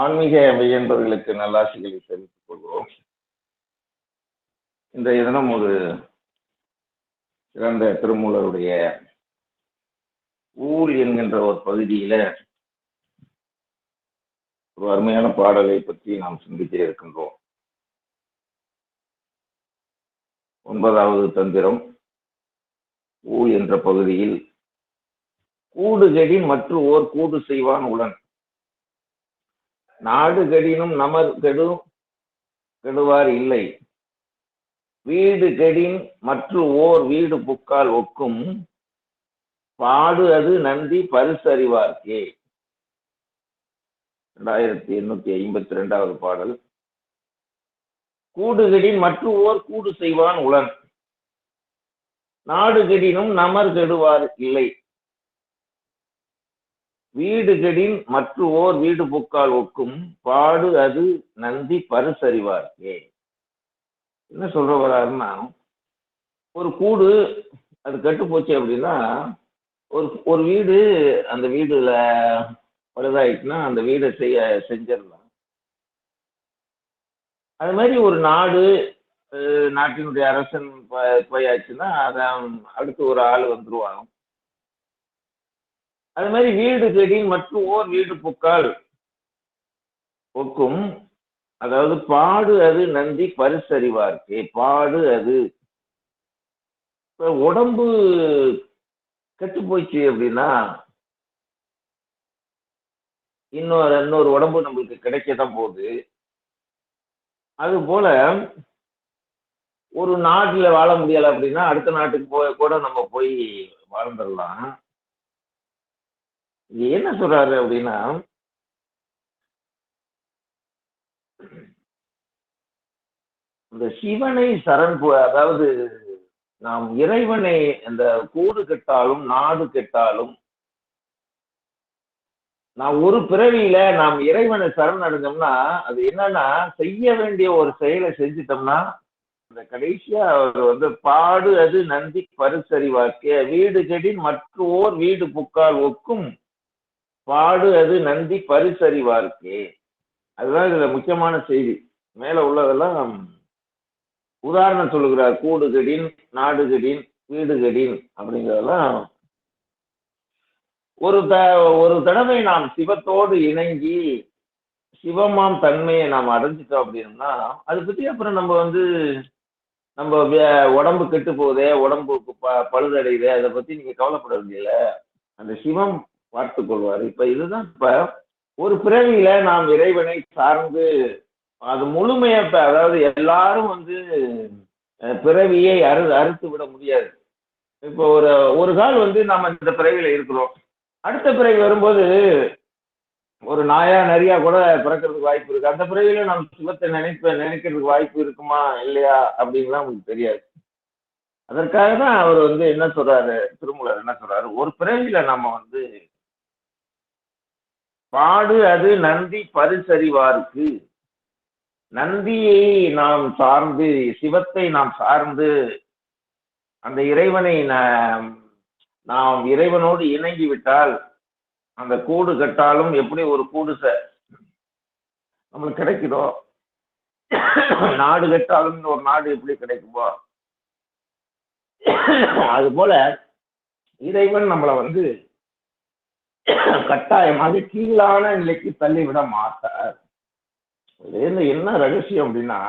ஆன்மீக மெய்யன்பர்களுக்கு நல்லாசிகளை தெரிவித்துக் கொள்கிறோம். இன்றைய தினம் ஒரு சிறந்த திருமூலருடைய ஊர் என்கின்ற ஒரு பகுதியில ஒரு அருமையான பாடலை பற்றி நாம் சிந்திக்க இருக்கின்றோம். ஒன்பதாவது தந்திரம் ஊ என்ற பகுதியில் கூடு மற்ற ஓர் கூடு செய்வான் உடன். நாடு கெடினும் நமர் கெடு கெடுவார் இல்லை. வீடு கெடின் மற்ற ஓர் வீடு புக்கால் ஒக்கும். பாடு அது நந்தி பரிசறிவார்க்கே. ரெண்டாயிரத்தி எண்ணூத்தி ஐம்பத்தி ரெண்டாவது பாடல். கூடு கெடின் மற்ற ஓர் கூடு செய்வான் உலன் நாடு கெடினும் நமர் கெடுவார் இல்லை. வீடு கெடின் மற்ற ஓர் வீடு புக்கால் ஒக்கும் பாடு அது நந்தி பரிசறிவார்க்கே என்ன சொல்ற வராருன்னா ஒரு கூடு அது கட்டு போச்சு அப்படின்னா ஒரு ஒரு வீடு அந்த வீடுல பழுதாயிட்டுனா அந்த வீடை செய்ய செஞ்சிடலாம். அது மாதிரி ஒரு நாடு நாட்டினுடைய அரசன் போயாச்சுன்னா அதை அடுத்து ஒரு ஆள் வந்துருவாங்க அது மாதிரி வீடு செடி மற்றும் ஓர் வீடு புக்கால் ஒக்கும் அதாவது பாடு அது நந்தி பரிசறிவார்க்கே. பாடு அது. இப்ப உடம்பு கெட்டு போச்சு அப்படின்னா இன்னொரு இன்னொரு உடம்பு நம்மளுக்கு கிடைக்கத்தான் போகுது. அது போல ஒரு நாட்டுல வாழ முடியல அப்படின்னா அடுத்த நாட்டுக்கு போய் கூட நம்ம போய் வாழ்ந்துடலாம். என்ன சொல்றாரு அப்படின்னா இந்த சிவனை சரண் அதாவது நாம் இறைவனை அந்த கூடு கெட்டாலும் நாடு கெட்டாலும் நான் ஒரு பிறவியில நாம் இறைவனை சரண் அடைஞ்சோம்னா அது என்னன்னா செய்ய வேண்டிய ஒரு செயலை செஞ்சிட்டோம்னா அந்த கடைசியா அவர் வந்து பாடு அது நந்தி பரிசறிவாக்கே வீடு கெடின் மற்ற ஓர் வீடு புக்கால் ஒக்கும். பாடு அது நந்தி பரிசறிவார்க்கே. அதுதான் இதுல முக்கியமான செய்தி. மேல உள்ளதெல்லாம் உதாரணம் சொல்லுகிறார். கூடு நாடுகடின் நாடு வீடு அப்படிங்கிறதெல்லாம் ஒரு த ஒரு தடவை நாம் சிவத்தோடு இணங்கி சிவமாம் தன்மையை நாம் அடைஞ்சிட்டோம் அப்படின்னா அதை பத்தி அப்புறம் நம்ம வந்து நம்ம உடம்பு கெட்டு போகுதே உடம்பு ப பழுதடையுதே அதை பத்தி நீங்க கவலைப்பட வேண்டியல அந்த சிவம் பார்த்து கொள்வார். இப்ப இதுதான் இப்ப ஒரு பிறவியில நாம் இறைவனை சார்ந்து அது முழுமையா அதாவது எல்லாரும் வந்து பிறவியை அறு அறுத்து விட முடியாது. இப்போ ஒரு ஒரு கால் வந்து நம்ம இந்த பிறவியில இருக்கிறோம். அடுத்த பிறவி வரும்போது ஒரு நாயா நரியா கூட பிறக்கிறதுக்கு வாய்ப்பு இருக்கு. அந்த பிறவியில நம்ம சுகத்தை நினைப்ப நினைக்கிறதுக்கு வாய்ப்பு இருக்குமா இல்லையா அப்படின்லாம் உங்களுக்கு தெரியாது. அதற்காக தான் அவர் வந்து என்ன சொல்றாரு திருமூலர் என்ன சொல்றாரு? ஒரு பிறவியில நம்ம வந்து பாடு அது நந்தி பரிசறிவாருக்கு. நந்தியை நாம் சார்ந்து சிவத்தை நாம் சார்ந்து அந்த இறைவனை நாம் நாம் இறைவனோடு இணங்கி விட்டால் அந்த கூடு கட்டாலும் எப்படி ஒரு கூடு ச நம்மளுக்கு கிடைக்குதோ? நாடு கட்டாலும் ஒரு நாடு எப்படி கிடைக்குமோ? அது போல இறைவன் நம்மளை வந்து கட்டாயமாக கீழான நிலைக்கு தள்ளிவிட மாட்டார். இதுல என்ன ரகசியம் அப்படின்னா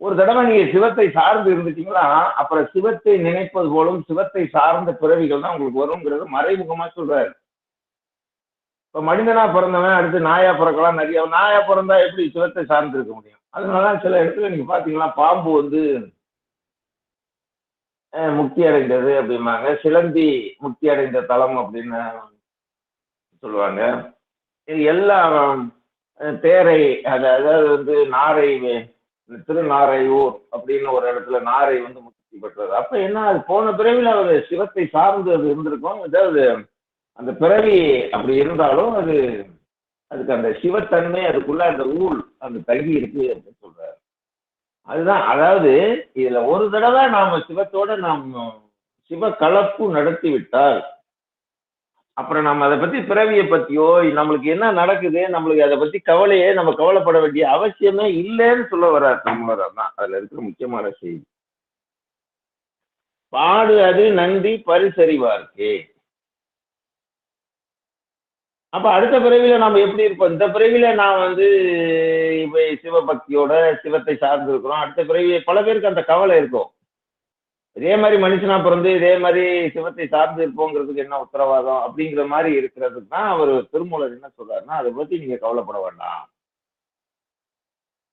ஒரு தடவை நீங்க சிவத்தை சார்ந்து இருந்துட்டீங்களா அப்புறம் சிவத்தை நினைப்பது போலும் சிவத்தை சார்ந்த பிறவிகள் தான் உங்களுக்கு வருங்கிறது மறைமுகமா சொல்றாரு. இப்ப மனிதனா பிறந்தவன் அடுத்து நாயா பிறக்கலாம் நிறைய நாயா பிறந்தா எப்படி சிவத்தை சார்ந்து இருக்க முடியும்? அதனால சில இடத்துல நீங்க பாத்தீங்கன்னா பாம்பு வந்து முக்தி அடைந்தது அப்படிம்பாங்க. சிலந்தி முக்தி அடைந்த தலம் அப்படின்னு சொல்லுவாங்க. இது எல்லாம் தேரை அது அதாவது வந்து நாரை வே- திருநாரையூர் அப்படின்னு ஒரு இடத்துல நாரை வந்து முக்தி பெற்றது. அப்ப என்ன அது போன பிறவில அவர் சிவத்தை சார்ந்து அது இருந்திருக்கும். அதாவது அந்த பிறவி அப்படி இருந்தாலும் அது அதுக்கு அந்த சிவத்தன்மை அதுக்குள்ள அந்த ஊழ் அந்த தங்கி இருக்கு அப்படின்னு சொல்றாரு. அதுதான் அதாவது இதுல ஒரு தடவை நாம சிவத்தோட நாம் சிவ கலப்பு நடத்தி விட்டால் அப்புறம் நம்ம அதை பத்தி பிறவியை பத்தியோ நம்மளுக்கு என்ன நடக்குது நம்மளுக்கு அதை பத்தி கவலையே நம்ம கவலைப்பட வேண்டிய அவசியமே இல்லைன்னு சொல்ல வர்றார் நம்மளர் தான். அதுல இருக்கிற முக்கியமான செய்தி. பாடு அது நன்றி பரிசறிவார்க்கே. அப்ப அடுத்த பிறவில நாம எப்படி இருப்போம்? இந்த பிறவில நான் வந்து இப்ப சிவபக்தியோட சிவத்தை சார்ந்து இருக்கிறோம் அடுத்த பிறவி பல பேருக்கு அந்த கவலை இருக்கும். இதே மாதிரி மனுஷனா பிறந்து இதே மாதிரி சிவத்தை சார்ந்து இருப்போங்கிறதுக்கு என்ன உத்தரவாதம்? அப்படிங்கிற மாதிரி இருக்கிறதுக்கு தான் அவர் திருமூலர் என்ன சொல்றாருன்னா அதை பத்தி நீங்க கவலைப்பட வேண்டாம்.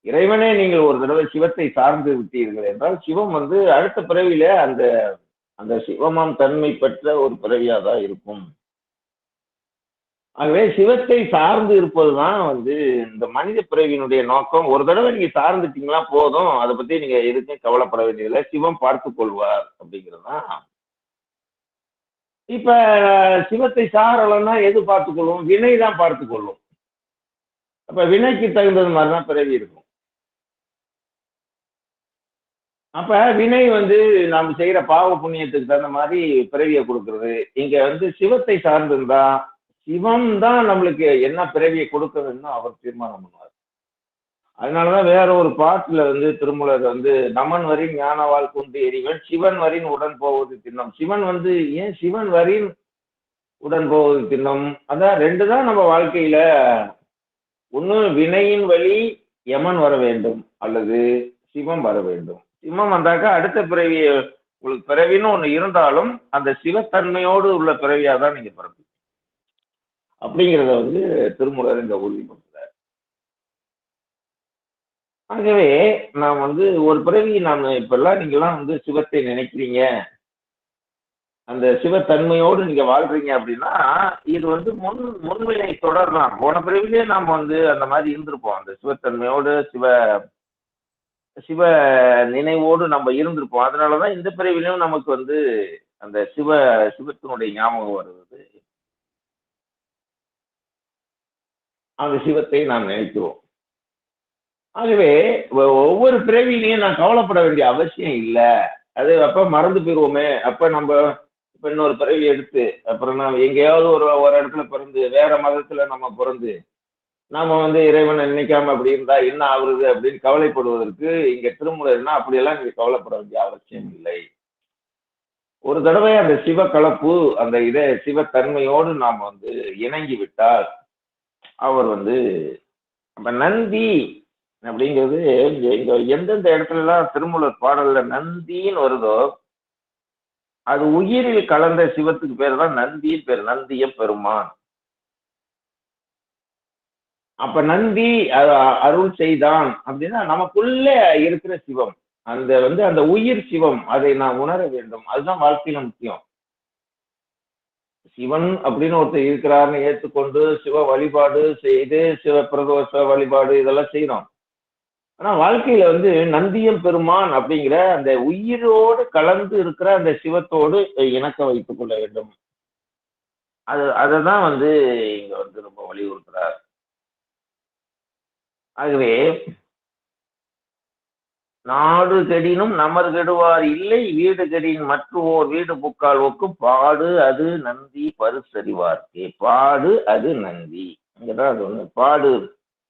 இறைவனே நீங்கள் ஒரு தடவை சிவத்தை சார்ந்து விட்டீர்கள் என்றால் சிவம் வந்து அடுத்த பிறவியில அந்த அந்த சிவமாம் தன்மை பெற்ற ஒரு பிறவியா தான் இருக்கும். ஆகவே சிவத்தை சார்ந்து இருப்பதுதான் வந்து இந்த மனித பிறவியினுடைய நோக்கம். ஒரு தடவை நீங்க சார்ந்துட்டீங்களா போதும். அதை பத்தி நீங்க எதுக்கும் கவலைப்பட வேண்டியதில்லை. சிவம் பார்த்து கொள்வார் அப்படிங்கிறதுதான் இப்ப சிவத்தை சாரலன்னா எது பார்த்து கொள்ளும் வினை தான் பார்த்துக்கொள்ளும் அப்ப வினைக்கு தகுந்தது மாதிரி தான் பிறவி இருக்கும். அப்ப வினை வந்து நாம் செய்யற பாவ புண்ணியத்துக்கு தகுந்த மாதிரி பிறவியை கொடுக்கறது. இங்க வந்து சிவத்தை சார்ந்திருந்தா சிவம் தான் நம்மளுக்கு என்ன பிறவியை கொடுக்கறதுன்னு அவர் தீர்மானம் பண்ணுவார். அதனாலதான் வேற ஒரு பாட்டுல வந்து திருமலர் வந்து நமன் வரின் ஞானவாள் கொண்டு எரிவன் சிவன் வரின் உடன் போவது திண்ணம். சிவன் வந்து ஏன் சிவன் வரின் உடன் போவது திண்ணம்? அதான் ரெண்டு தான் நம்ம வாழ்க்கையில ஒண்ணு வினையின் வழி யமன் வர வேண்டும் அல்லது சிவம் வர வேண்டும். சிவம் வந்தாக்கா அடுத்த பிறவியை உங்களுக்கு பிறவின்னு ஒண்ணு இருந்தாலும் அந்த சிவத்தன்மையோடு உள்ள பிறவியா தான் நீங்க பிறப்பீங்க. அப்படிங்கிறத வந்து திருமூலர் இங்க உறுதிப்படுத்துறார் ஆகவே நான் வந்து ஒரு பிறவி நான் இப்பெல்லாம் நீங்கெல்லாம் வந்து சிவத்தை நினைக்கிறீங்க. அந்த சிவத்தன்மையோடு நீங்க வாழ்றீங்க அப்படின்னா இது வந்து முன் முன்வினை தொடரலாம் போன பிறவிலே நாம் வந்து அந்த மாதிரி இருந்திருப்போம். அந்த சிவத்தன்மையோடு சிவ சிவ நினைவோடு நம்ம இருந்திருப்போம். அதனாலதான் இந்த பிறவிலையும் நமக்கு வந்து அந்த சிவ சிவத்தினுடைய ஞாபகம் வருவது. அந்த சிவத்தை நாம் நினைக்கிறோம். ஆகவே ஒவ்வொரு பிறவிலையும் நான் கவலைப்பட வேண்டிய அவசியம் இல்லை. அது அப்ப மறந்து போயிடுவோமே அப்ப நம்ம இப்ப இன்னொரு பிறவி எடுத்து அப்புறம் நான் எங்கேயாவது ஒரு ஒரு இடத்துல பிறந்து வேற மதத்துல நம்ம பிறந்து நாம வந்து இறைவனை நினைக்காம அப்படி இருந்தா என்ன ஆகுறது அப்படின்னு கவலைப்படுவதற்கு இங்க திருமுறைன்னா அப்படியெல்லாம் நீங்க கவலைப்பட வேண்டிய அவசியம் இல்லை. ஒரு தடவை அந்த சிவ கலப்பு அந்த இதை சிவத்தன்மையோடு நாம் வந்து இணங்கி விட்டால் அவர் வந்து நம்ம நந்தி அப்படிங்கிறது இங்க இங்க எந்தெந்த இடத்துலலாம் திருமூலர் பாடல்ல நந்தின்னு வருதோ அது உயிரில் கலந்த சிவத்துக்கு பேர் தான் நந்தின்னு பேர் நந்திய பெருமான். அப்ப நந்தி அருள் செய்தான் அப்படின்னா நமக்குள்ள இருக்கிற சிவம். அந்த வந்து அந்த உயிர் சிவம் அதை நான் உணர வேண்டும். அதுதான் வாழ்க்கையில முக்கியம். சிவன் அப்படின்னு ஒருத்தர் இருக்கிறாருன்னு ஏற்றுக்கொண்டு சிவ வழிபாடு செய்து சிவ பிரதோஷ வழிபாடு இதெல்லாம் செய்யறோம். ஆனா வாழ்க்கையில வந்து நந்தியம் பெருமான் அப்படிங்கிற அந்த உயிரோடு கலந்து இருக்கிற அந்த சிவத்தோடு இணக்க வைத்துக் கொள்ள வேண்டும். அது அதை தான் வந்து இங்க வந்து ரொம்ப வலியுறுத்துறார். ஆகவே நாடு கெடினும் நமர் கெடுவார் இல்லை வீடு கெடின் மற்றுவோர் வீடு புக்கால் பாடு அது நந்தி பரிசறிவார்க்கே பாடு அது நந்தி. இங்கதான் அது ஒண்ணு பாடு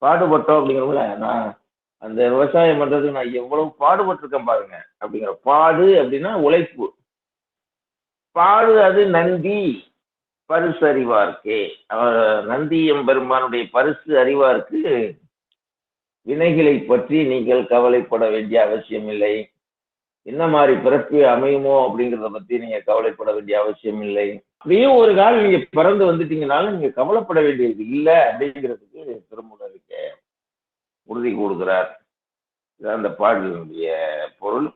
பாடுபட்டோம் அப்படிங்கிறவங்கள நான் அந்த விவசாயம் பண்றதுக்கு நான் எவ்வளவு பாடுபட்டிருக்கேன் பாருங்க அப்படிங்கிற பாடு அப்படின்னா உழைப்பு. பாடு அது நந்தி பரிசு அறிவார்க்கே அவர் நந்தி எம்பெருமானுடைய பரிசு அறிவார்க்கு வினைகளை பற்றி நீங்கள் கவலைப்பட வேண்டிய அவசியம் இல்லை. என்ன மாதிரி பிறப்பு அமையுமோ அப்படிங்கிறத பத்தி நீங்க கவலைப்பட வேண்டிய அவசியம் இல்லை. அப்படியே ஒரு கால் நீங்க பிறந்து வந்துட்டீங்கனாலும் நீங்க கவலைப்பட வேண்டியது இல்லை அப்படிங்கிறதுக்கு திருமுடருக்கு உறுதி கூடுகிறார் இதுதான் அந்த பாடலினுடைய பொருள்.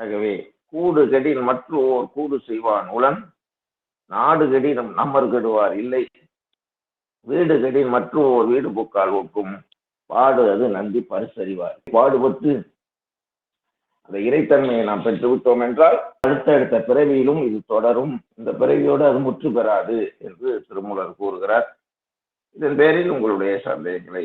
ஆகவே கூடு கடின் மற்றோர் கூடு செய்வான் உளன். நாடு கடினம் நம்மர் கெடுவார் இல்லை. வீடு கடின் மற்றோர் வீடு பூக்கால் ஒக்கும். பாடு அது நந்தி பரிசறிவார். பாடுபட்டு அந்த இறைத்தன்மையை நாம் பெற்று விட்டோம் என்றால் அடுத்தடுத்த பிறவியிலும் இது தொடரும். இந்த பிறவியோடு அது முற்று பெறாது என்று திருமூலர் கூறுகிறார். இதன் பேரில் உங்களுடைய சந்தேகங்களை